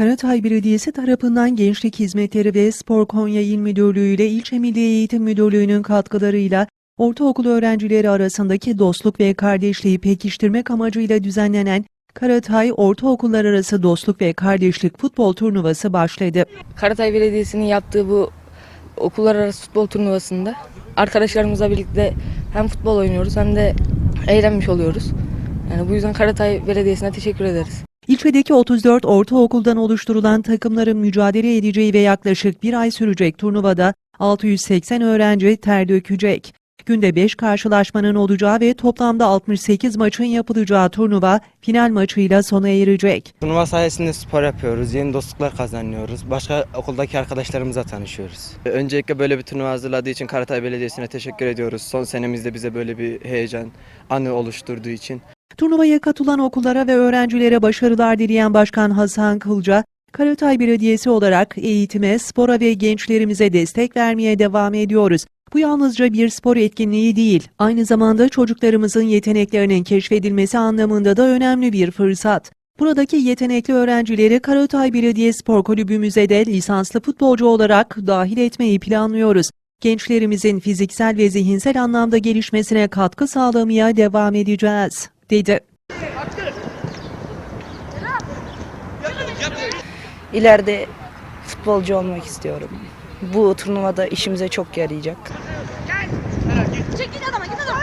Karatay Belediyesi tarafından Gençlik Hizmetleri ve Spor Konya İl Müdürlüğü ile İlçe Milli Eğitim Müdürlüğü'nün katkılarıyla ortaokul öğrencileri arasındaki dostluk ve kardeşliği pekiştirmek amacıyla düzenlenen Karatay Ortaokullar Arası Dostluk ve Kardeşlik Futbol Turnuvası başladı. Karatay Belediyesi'nin yaptığı bu okullar arası futbol turnuvasında arkadaşlarımızla birlikte hem futbol oynuyoruz hem de eğlenmiş oluyoruz. Yani bu yüzden Karatay Belediyesi'ne teşekkür ederiz. İlçedeki 34 ortaokuldan oluşturulan takımların mücadele edeceği ve yaklaşık bir ay sürecek turnuvada 680 öğrenci ter dökecek. Günde 5 karşılaşmanın olacağı ve toplamda 68 maçın yapılacağı turnuva final maçıyla sona erecek. Turnuva sayesinde spor yapıyoruz, yeni dostluklar kazanıyoruz, başka okuldaki arkadaşlarımızla tanışıyoruz. Öncelikle böyle bir turnuva hazırladığı için Karatay Belediyesi'ne teşekkür ediyoruz. Son senemizde bize böyle bir heyecan anı oluşturduğu için. Turnuvaya katılan okullara ve öğrencilere başarılar dileyen Başkan Hasan Kılca, Karatay Belediyesi olarak eğitime, spora ve gençlerimize destek vermeye devam ediyoruz. Bu yalnızca bir spor etkinliği değil, aynı zamanda çocuklarımızın yeteneklerinin keşfedilmesi anlamında da önemli bir fırsat. Buradaki yetenekli öğrencileri Karatay Belediye Spor Kulübümüze de lisanslı futbolcu olarak dahil etmeyi planlıyoruz. Gençlerimizin fiziksel ve zihinsel anlamda gelişmesine katkı sağlamaya devam edeceğiz, dedi. İleride futbolcu olmak istiyorum. Bu turnuvada işimize çok yarayacak. Çek git adama git adama.